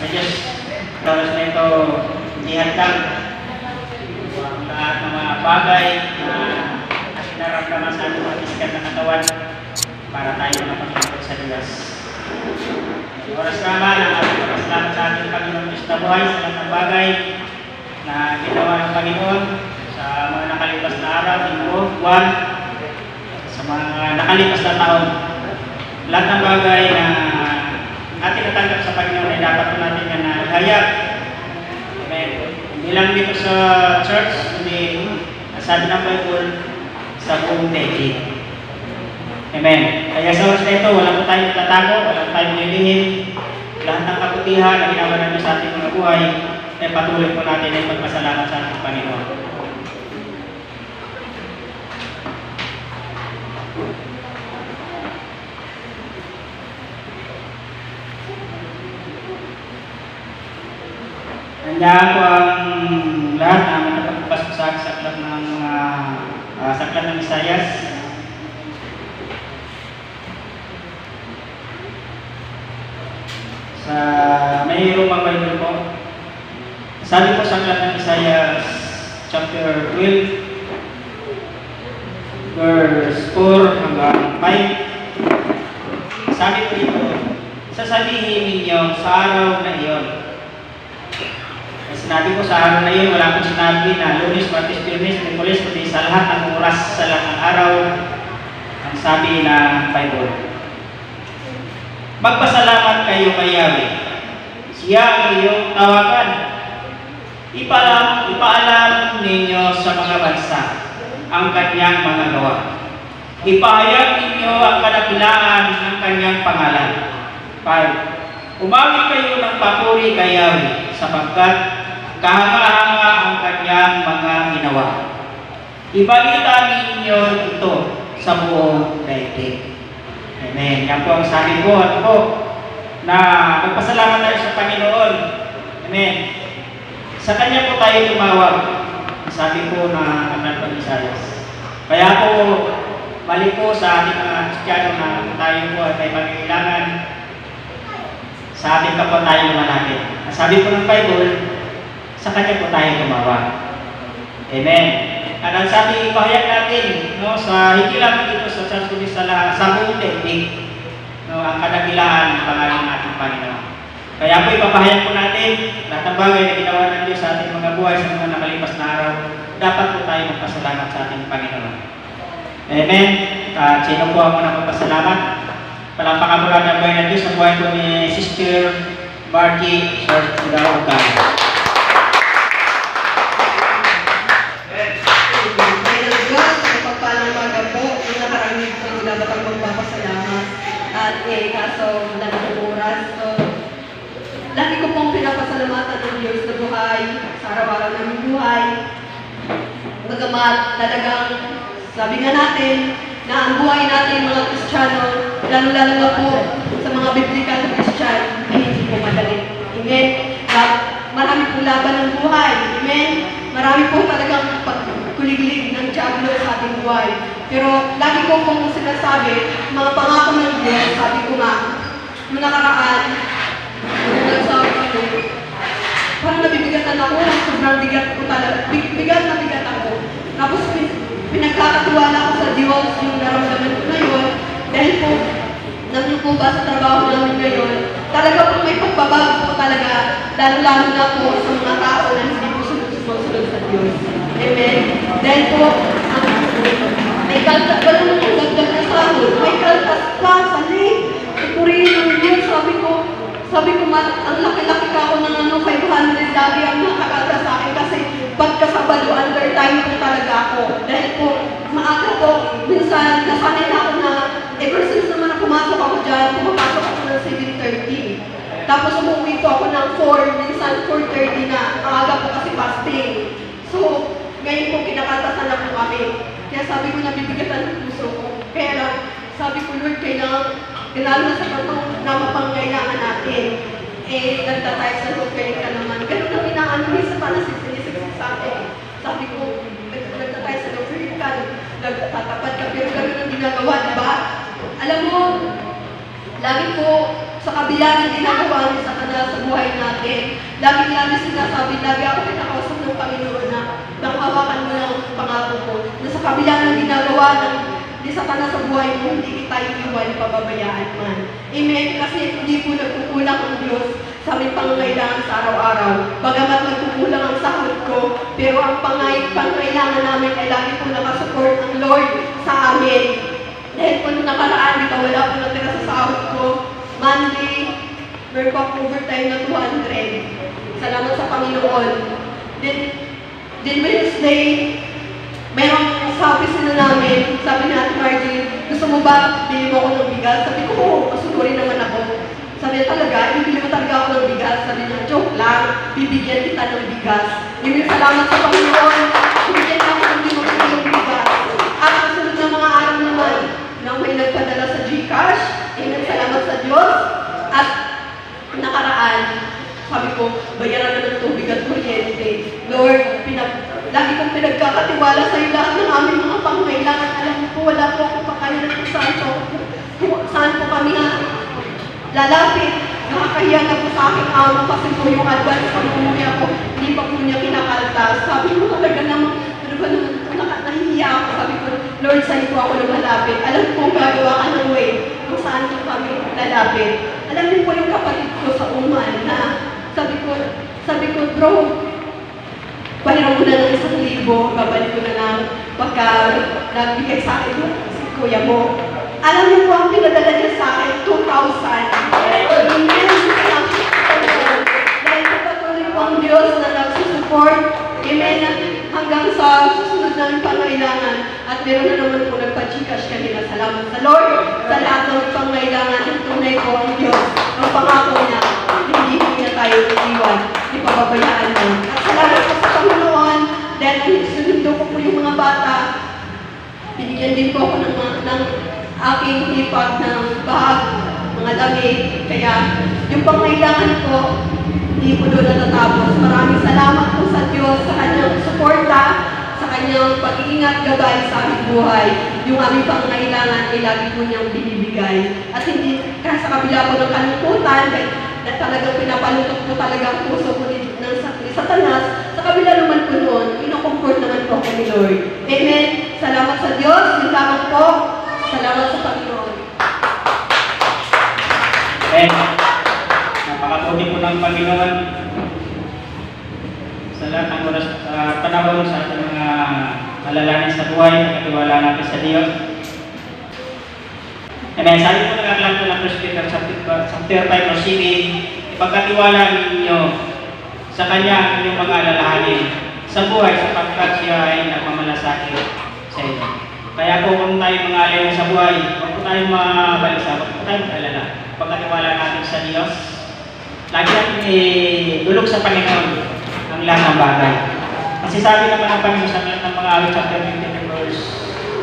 sa Diyos. Oras na ito, ihanda ang lahat ng mga bagay na nararamdaman sa ating physical na katawan para tayo makapagpapit sa Diyos. Oras naman ang ating pagkasalamat sa ating Panginoon Diyos na buhay sa lahat ng bagay na ginawa ng Panginoon sa mga nakalipas na araw, linggo, buwan, sa mga nakalipas na taon. Lahat ng bagay na ating natanggap sa Panginoon ay dapat po natin yan na ihayag. Amen. Hindi lang dito sa church, kundi sabi ng Bible, sa buong daigdig. Amen. Kaya sa oras na ito, wala po tayong tatago, wala tayong lilihim. Lahat ng kabutihan na ginawa natin sa ating mga buhay, ay patuloy po natin ay magpasalamat sa ating Panginoon. Nandiyan po ang lahat na nakapagpasok sa saklat ng mga ah, saklat ng Isayas. Sa mayroong mga Bible po. Sabi po sa aklat ng Isayas chapter 12 verse 4 hanggang 5. Sabi po dito, sasabihin ninyo sa araw na iyon, sinabi ko sa araw na yun, wala akong sinabi na lunes, martes, biyernes, miyerkules, kundi sa lahat ng oras sa lahat ng araw, ang sabi ng Bible. Magpasalamat kayo kay Yahweh. Siya ang iyong tawagan. Ipaalam, ipaalam ninyo sa mga bansa ang kanyang mga gawa. Ipahayag ninyo ang kadakilaan ng kanyang pangalan. 5. Umawit kayo ng papuri kay Yahweh sapagkat kahanga-hanga ang kanyang mga ginawa. Ibalita ninyo ito sa buong daigdig. Amen. Yan po ang sabi ko at po na magpasalamat tayo sa Panginoon. Amen. Sa Kanya po tayo tumawag. Sabi po na anak ng Isayas. Kaya po, mali po sa ating mga Kristiyano na tayo po ay may pangailangan sa ating kapwa tayo lumalapit. Sabi po ng Bible, sa Kanya po tayo tumawag. Amen. At ang sabi, pahayag natin no, sa hindi lang dito sa church kundi sa, lahat, sa buong no, ang kadakilaan ng pangalan ng ating Panginoon. Kaya po ipapahayag po natin lahat ng bagay na ginawa ng Diyos sa ating mga buhay sa mga nakalipas na araw, dapat po tayo magpasalamat sa ating Panginoon. Amen. At sino po ang unang magpasalamat? Lang ng buhay ng Diyos sa buhay po ni Sister Marty Sir Ugal. Dahil Diyos, kapagpalang maga po, yung nakarami po yung dapat ang magpapasalamat. At eh, kaso wala na oras. So, lagi ko pong pinapasalamatan ng Diyos na buhay, sa araw-araw ng buhay. Bagamat talagang, sabi nga natin, na ang buhay natin mga Kristiyano, lalo-lalo na po sa mga biblikal na Kristiyano, ay hindi po madali. Amen? Lab- Marami po laban ng buhay. Amen? Marami po talagang pagkuliglig ng Diablo sa ating buhay. Pero lagi ko pong sinasabi, mga pangako ng Diyos, sabi ko nga, nung nakaraan, nagsabi ko, parang nabibigatan ako, sobrang bigat ko talaga, big, bigat na bigat ako. Tapos pin- pinagkakatiwala ako sa Diyos yung naramdaman ko ngayon, dahil po, namin po ba sa trabaho namin ngayon, talaga po may pagbabago po talaga, lalo-lalo na po sa mga tao na hindi po sumusunod sa Diyos. Amen. Dahil po, may kaltas, wala na po dagdag na sahod, may kaltas pa sa late. Purihin ng Diyos, sabi ko, sabi ko, "Ma, ang laki-laki ka ako ng ano, 500 lagi ang nakakaltas sa akin kasi pagkasabado, under time po talaga ako. Dahil po, maaga po, minsan nasanay na ako na, ever since naman na pumasok ako dyan, pumapasok ako ng 7.30. Tapos umuwi po ako ng 4, minsan 4.30 na, ang aga po kasi fasting. Ngayon po kinakaltasan na po kami. Kaya sabi ko, nabibigatan ng puso ko. Kaya lang, sabi ko, Lord, kailangan, lalo sa katong na mapangkailangan natin, eh, nagtatay sa Lord, kaya ka naman. Ganun ang inaano, minsan pa nasisinisig sa akin. Sabi ko, nag- nagtatay sa Lord, kaya ka, nagtatapat ka, pero ganun ang ginagawa, di ba? Alam mo, lagi po, sa kabila ng ginagawa niya sa kanila sa buhay natin, Lagi-lagi sinasabi, lagi ako pinakausap ng Panginoon na nanghawakan mo ng pangako ko na sa kabila ng ginagawa ng di sa kana sa buhay mo, hindi kita iiwan, pababayaan man. Amen. Kasi hindi po nagkukulang ang Diyos sa aming pangangailangan sa araw-araw. Bagamat nagkukulang ang sahod ko, pero ang pangay, pangangailangan namin ay lagi po nakasupport ang Lord sa amin. Dahil po nung nakaraan, di ba wala po natira sa sahod ko. Monday, meron pa overtime na 200. Salamat sa Panginoon. Then, then Wednesday, merong sabi sila namin, sabi ni Ate Margie, gusto mo ba bili mo ako ng bigas? Sabi ko, oo, masunurin naman ako. Sabi niya talaga, ibibili mo talaga ako ng bigas. Sabi niya, joke lang, bibigyan kita ng bigas. Ibig salamat sa Panginoon, bibigyan ako ng limang kilong bigas. At ang sunod na mga araw naman, nang may nagpadala sa Gcash, amen, salamat sa Diyos. At nakaraan, sabi ko, bayaran na ng tubig at kuryente. Lord, pinag lagi kong pinagkakatiwala sa iyo lahat ng aming mga pangangailangan. Alam mo po, wala po akong kakayanan kung saan po, saan po kami nga lalapit. Nakakahiya na po sa aking amo kasi po yung advance pag umuwi ako, hindi po niya kinakaltas. Sabi ko talaga naman, ano ba naman ito, Naka- nahihiya ako. Sabi ko, Lord, sa'yo po ako lumalapit. Alam ko gagawa ka ng way kung saan po kami lalapit. Alam niyo po yung kapatid ko sa uman na sabi ko, sabi ko, bro, Pahiram ko na ng isang libo, babalik ko na lang pagka nagbigay sa akin yung si kuya mo. Alam niyo po ang pinadala niya sa akin, 2,000. Amen. Salamat. Dahil sa patuloy po ang Diyos na nagsusupport. Amen. Hanggang sa susunod namin pangailangan. At meron na naman po nagpa-chikash kanina. Salamat sa Lord. Sa lahat ng pangailangan, ang tunay po ang Diyos. Ang pangako niya, hindi niya tayo iiwan. Ipababayaan mo. At salamat po sa Panginoon. Dahil sinundo ko po yung mga bata. Binigyan din po ako ng, ng aking hipag ng bag, mga damit. Kaya yung pangailangan ko, hindi ko doon natatapos. Maraming salamat po sa Diyos sa kanyang suporta, sa kanyang pag-iingat gabay sa aming buhay. Yung aming pangailangan ay lagi po niyang binibigay. At hindi, sa kabila po ng kalungkutan, na talagang pinapaluntok po talaga ang puso ko ni, ng, sa- ni Satanas, sa kabila naman po noon, ino-comfort naman po ako Lord. Amen. Salamat sa Diyos. Yung lamang po. Salamat sa Panginoon. Amen. Napakabuti po ng Panginoon sa lahat ng oras sa panahon sa ating mga alalahanin sa buhay, katiwala natin sa Diyos. Amen. Sabi po ng aklang po ng 1 Peter chapter 5 verse 7, ipagkatiwala ninyo sa Kanya ang inyong mga alalahanin sa buhay sapagkat siya ay nagmamalasakit sa inyo. Kaya po kung tayo mga alayin sa buhay, huwag po tayong mabalisa, huwag po tayong alala. Pagkatiwala natin sa Diyos, lagi natin idulog sa Panginoon ang lahat ng bagay. Kasi sabi naman ng Panginoon sa ng mga awit chapter 15 verse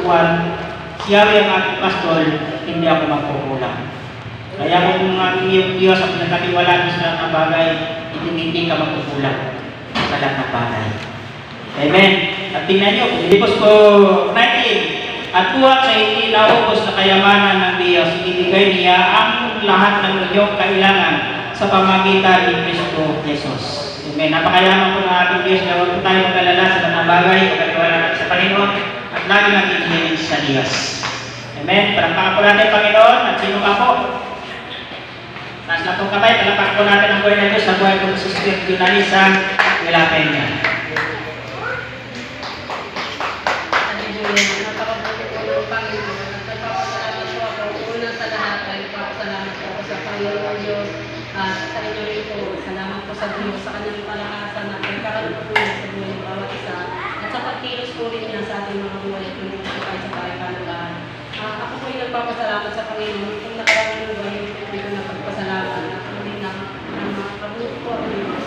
1, Yahweh ang aking pastor, hindi ako magkukulang. Kaya kung ang iyong Diyos ang pinagkatiwalaan mo sa lahat ng bagay, hindi, ka magkukulang sa lahat ng bagay. Amen. At tingnan niyo, Filipos ko 19, at buhat sa hindi na kayamanan ng Diyos, ibigay niya ang lahat ng iyong kailangan sa pamagitan ni Kristo Jesus. Amen. Napakayaman po ng ating Diyos na huwag po tayo mag-alala sa mga bagay, pagkatiwala natin sa Panginoon, at lagi natin sa Diyos. Amen. Palakpakan po natin, Panginoon, at sino ka po? Taas na pong kamay, palakpakan po natin ang buhay ng Diyos sa buhay po ng Sister Junalisa Nilapay niya. Hallelujah. Napakabuti po ng Panginoon. At nagpapasalamat po ako. Una sa lahat ay nagpapasalamat po ako sa Panginoon Diyos. At sa inyo rin po, salamat po sa Diyos sa kanyang palakasan na nagkakaroon po niya sa buhay ng bawat isa. At sa pagkilos po rin niya sa ating mga buhay at hindi po tayo sa tayo kanulaan. Ah, ako po nagpapasalamat sa Panginoon. Kung nakarang yung buhay, hindi ko napagpasalamat. At hindi na ang mga kabuti po ang Diyos.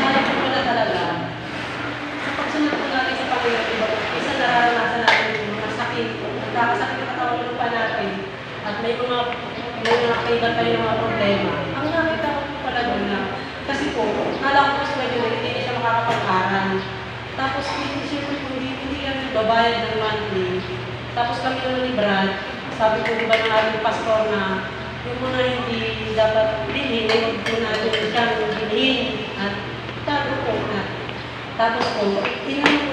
Alam ko na talaga, sa pagsunod po natin sa Panginoon, iba isa nararanasan natin yung mga sakit, nagkakasakit ng katawan ng pa natin, at may mga may mga kaibat tayo ng mga problema. Ang nakita ko po pala doon na, kasi po, nala ko po sa medyo na hindi na siya makakapag-aral. Tapos, hindi siyempre po, hindi, hindi kami babayad ng monthly. Tapos kami naman ni Brad, sabi ko ba ng aming pastor na yung mga hindi dapat bilhin, ay huwag po natin siyang bilhin. At Tapos po, tinanong po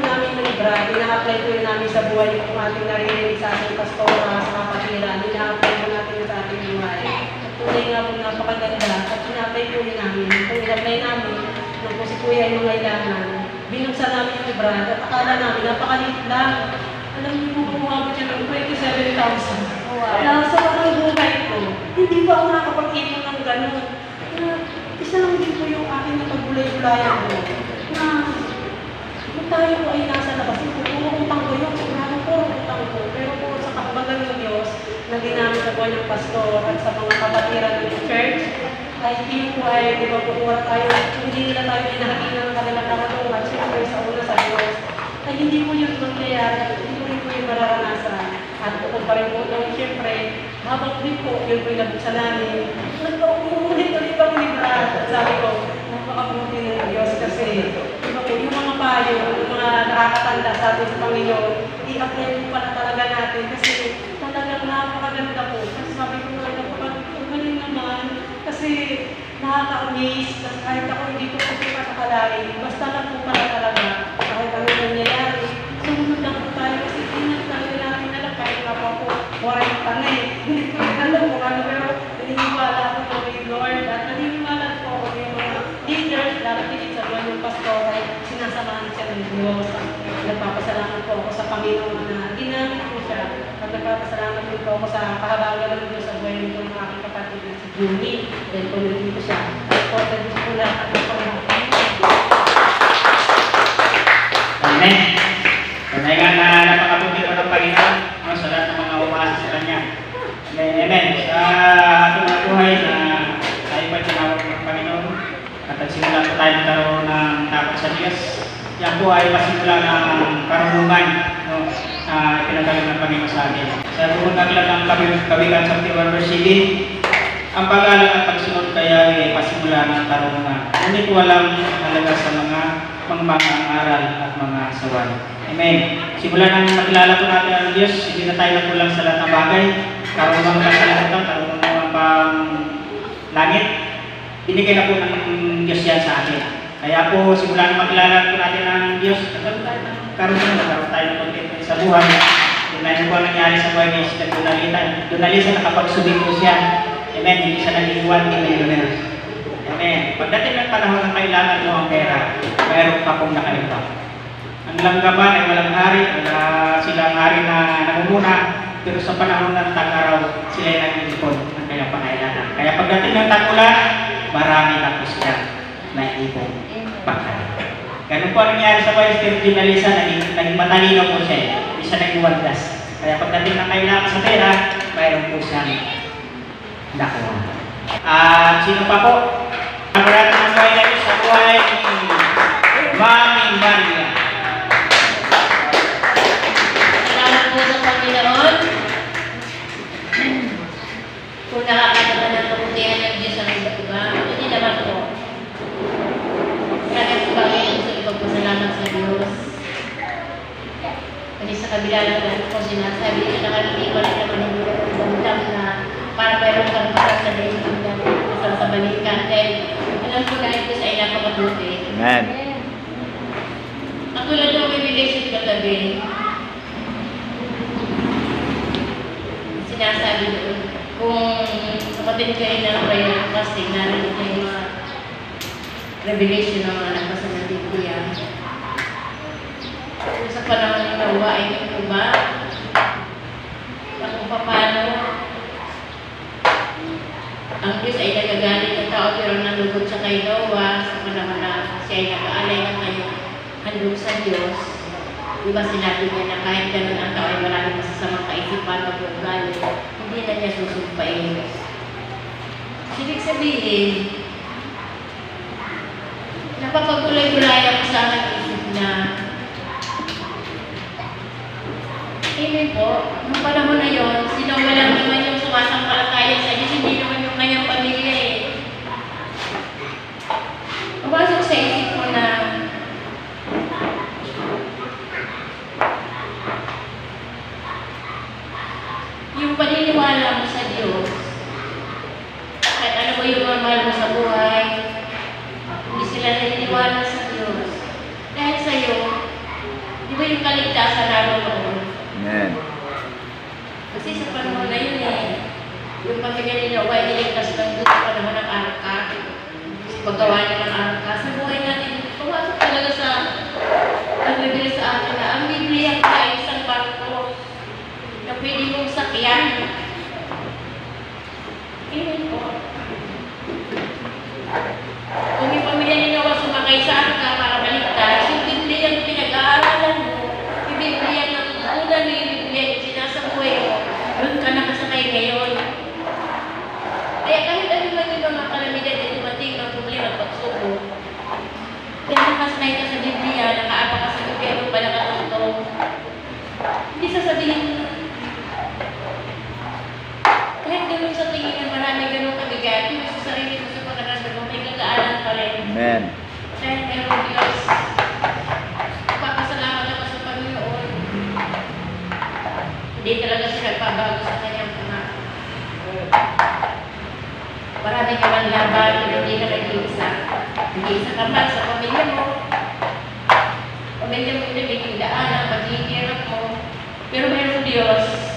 libra, ina-apply po yun namin sa buhay kung ating naririnig sa ating pastora, sa kapatiran, ina-apply po natin sa ating buhay. At tunay nga po napakaganda at ina-apply po yun namin. Kung ina-apply namin, nung po si Kuya yung kailangan, binuksan namin yung libra at akala namin napakaliit lang. Alam niyo po kung umabot siya ng 27,000. Kaya sa parang buhay ko, hindi pa ako nakakapag-ipon ng ganun. Kaya isa lang din po yung aking napagulay-gulayan ko. Kung tayo po ay nasa labas, puro utang ko yun. Sigurado po utang ko. Pero po sa kapabagan ng Diyos, na ginamit buwan ng pastor at sa mga kapatiran ng church, kahit hindi po ay, di ba po, tayo, hindi nila tayo pinahakina ng kanilang kahatungan, siyempre sa una sa Diyos. Ay hindi po yun mangyayari, hindi po rin po yung mararanasan. At bukod pa rin po doon, siyempre, habang din po, yun po yung nabuksan namin. Nagpa-umulit-ulit ang libra. At sabi ko, napakabuti ng Diyos kasi, di ba po, yung mga payo, yung mga nakakatanda sa atin sa Panginoon, i-apply po pala talaga natin kasi talagang napakaganda po. Kasi sabi ko nga, napakagaling naman kasi nakaka-amaze. Kahit ako hindi ko po siya nakalain, basta lang po pala talaga kahit ano nangyayari. Sumunod lang po tayo kasi tingnan talaga natin alam kahit nga po ako, waray pa na eh. Hindi ko rin alam kung ano pero naniniwala ako po kay Lord at naniniwala po ako yung mga leaders darating sa buwan ng pastor ay sinasamahan siya ng Diyos. Nagpapasalamat po ako sa Panginoon na ginamit po siya at nagpapasalamat din po ako sa kahabagan ng Diyos sa buhay ng aking kapatid na si Julie. Dahil po nandito siya. At po, sa Diyos po lahat at po Amen. Tunay nga na napakabuti ko ng Panginoon no, sa lahat ng mga umaasa sa Kanya. Amen. Amen. Sa ating mga buhay na tayo pa tinawag ng Panginoon at nagsimula po tayo nagkaroon ng takot sa Diyos. Yan po ay pasimula ng karunungan no, na pinagaling ng Panginoon sa atin. Sa buong naglag ng Kawi- Kawigan sa 1 verse 7, ang pag-aaral at pagsunod kaya ay pasimula ng karunungan. Ngunit walang halaga sa mga mga aral at mga saway. Amen. Simula nang makilala po natin ang Diyos, hindi na tayo nagkulang sa lahat ng bagay. Karunungan pa sa lahat ng karunungan pang langit. Binigay na po ng Diyos yan sa atin. Kaya po, simula nang makilala po natin ang Diyos, nagkaroon tayo ng nagkaroon tayo ng buhay. Na yun po ang nangyari sa buhay ni Sister Donalita. Donalisa nakapagsubing po siya. Amen. Hindi siya nag-iwan kay millionaires. Amen. Pagdating ng panahon ng kailangan mo ang pera, mayroon pa pong nakalipa. Ang langgaban ay walang hari, wala silang hari na namumuna, pero sa panahon ng tag-araw, sila ay nag-iipon ng kanyang pangailangan. Kaya pagdating ng tag-ulan, marami na po siya na ipon pagkain. Ganun po ang nangyari sa Vice Virgin Alisa, naging, naging matalino po siya, eh. hindi siya naging waldas. Kaya pagdating ng kailangan sa pera, mayroon po siyang nakuha. At sino pa po? Ang natin ang buhay natin sa buhay ni Mami Maria. Salamat po sa Panginoon. Kung nakakatawa ng kabutihan ng Diyos ang iba't iba, hindi naman po. Kaya po kami gusto ipagpasalamat sa Diyos. Kasi sa kabila ng lahat po sinasabi niya na hindi pa rin naman hindi ko damdam na para mayroon kang para sa daigdig na sa sa balikan. Dahil alam ko na ito sa ina kapatuti. Amen. Ang tulad ng revelation kagabi, sinasabi doon, kung kapatid kayo ng prayer fasting, narinig niyo yung mga revelation ng mga nabasa ng Biblia. Kung sa panahon ng Noah, ay ito ba? At kung paano ang Diyos ay nagagalit ng tao pero nalugod siya kay Noah sa panahon na siya ay nag-aalay ng kanyang handog sa Diyos. Di ba sinabi niya na kahit ganun ang tao ay maraming masasamang kaisipan o ugali, hindi na niya susumpain. Ibig sabihin, napapagulay-gulay sa aking isip na Amen po. Nung panahon na yon, si Noah lang naman yung sumasampalataya sa totoo yung mga mahal mo sa buhay, hindi sila naniniwala sa Diyos. Dahil sa iyo, di ba yung kaligtasan naroon noon? Amen. Kasi sa panahon na yun eh, yung pagkanya nila, why iligtas ng Diyos sa panahon ng araw ka, sa paggawa niya ng araw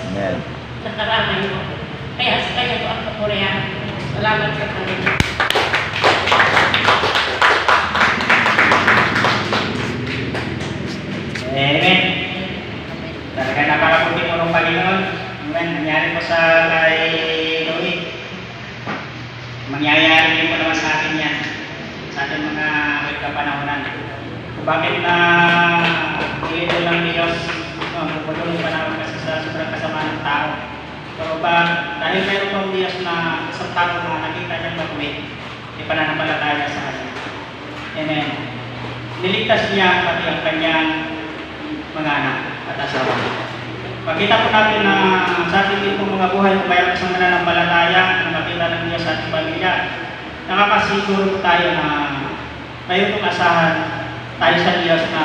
Amen. na karamay mo. Kaya sa kanya ko ang kapurihan. Salamat sa Panginoon. Amen. Talaga napakabuti mo ng Panginoon. Amen. Nangyari po sa kay Louie. Mangyayari din po naman sa atin yan. Sa ating mga kapanahonan. Kung bakit na ilito lang ni Diyos, um, pupulong panahon kasi sa sobrang kasama ng tao. Pero ba, dahil mayroon pong Diyos na isang tao na nakita niyang matuwid, ipananampalataya sa Kanya. Amen. Niligtas niya pati ang kanyang mga anak at asawa. Pakita po natin na sa ating din pong mga buhay kung mayroon isang mananampalataya na makita ng Diyos sa ating pamilya, nakakasiguro tayo na mayroon pong asahan tayo sa Diyos na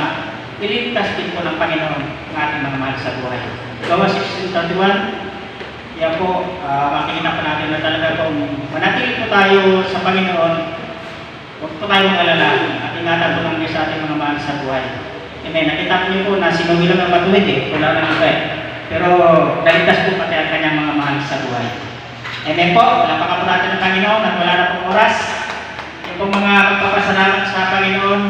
iligtas din po ng Panginoon ang ating mga mahal sa buhay. Gawa 16.31, yan po, uh, makikita po natin na talaga kung manatili po tayo sa Panginoon, huwag po tayong alala at ingatan po ng Diyos sa ating mga mahal sa buhay. Amen. Nakita niyo po na sinuwi lang ang matuwid eh. Wala nang iba eh. Pero naligtas po pati ang kanyang mga mahal sa buhay. Amen po. Napaka po natin ng Panginoon at wala na pong oras. Yung mga magpapasalamat sa Panginoon,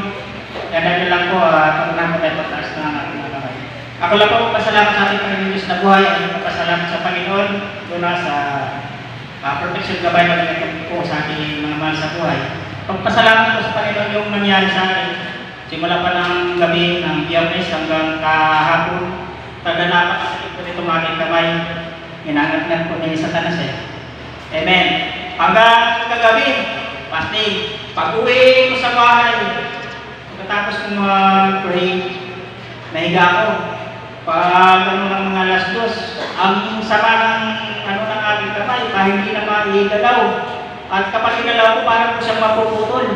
Ganda lang po, uh, pag po tayo pataas na ating mga kamay. Ako lang po pasalamat sa ating Panginoon Diyos na buhay. Ang pasalamat sa Panginoon na sa uh, protection gabay na nagkakit po sa ating mga mahal sa buhay. Pagpasalamat ko sa Panginoon yung nangyari sa akin. Simula pa ng gabi ng biyernes hanggang kahapon. Taga napakasakit po nitong aking kamay. Ginangat-ngat po ni Satanas eh. Amen. Hanggang kagabi, pati, pag-uwi ko sa bahay, pagkatapos kong mag-pray, nahiga ako. Pag ano ng mga alas dos, ang sama ng ano ng aking kamay, pa hindi na maigalaw. At kapag inalaw ko, parang ko siyang mapuputol.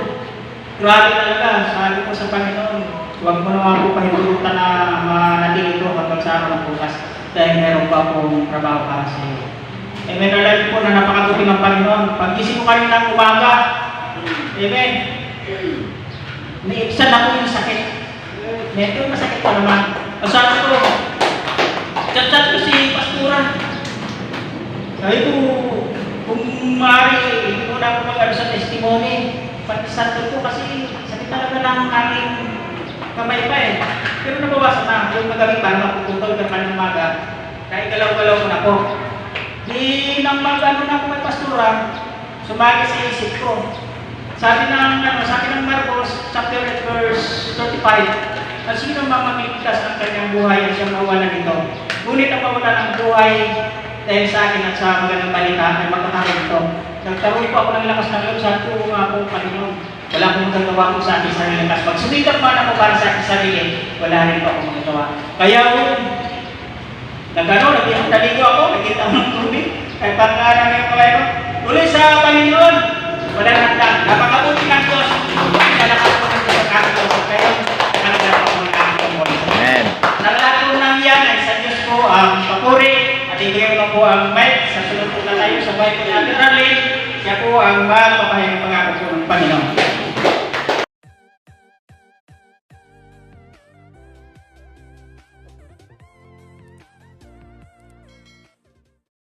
Grabe talaga, sabi ko sa Panginoon, huwag mo naman po pahintulutan na manatili ko hanggang sa araw ng bukas dahil meron pa akong trabaho para sa iyo. Amen. Alam po na napakabuti ng Panginoon. Pag-isip ko kanina ng umaga, Amen. Naibsan ako yung sakit. Medyo masakit pa naman. Ang sabi ko, chat-chat ko si Pastura. Sabi ko, kung maaari, hindi mo na ako mag sa testimony. Pati santo ko kasi sakit talaga ng aking kamay pa eh. Pero nabawasan na. Yung magaling para mapuputol ka pa ng umaga. Dahil galaw-galaw na po. Di nang mag-ano na ako may pastura, sumagi sa isip ko. Sabi ng, ano, sabi ng Marcos, chapter 8, verse 35, na sino mang mamigtas ang kanyang buhay at siyang mawalan nito. Ngunit ang mawala ng buhay dahil sa akin at sa magandang balita ay magkakaroon ito. Nagkaroon po ako ng lakas ng loob sa tuwa nga po, Panginoon. Wala akong magagawa po sa aking sarili lakas. Pag sumikap man ako para sa aking sarili, wala rin po akong magagawa. Kaya yun, nagano, naging naligo ako, nakita ko ng tubig. Kaya namin ko kayo, tuloy sa Panginoon, wala nang. Napakabuti ang papuri at hindi mo po ang mic sa sunod po na tayo sa mic ni Siya po ang magpapahayag pangako ng Panginoon.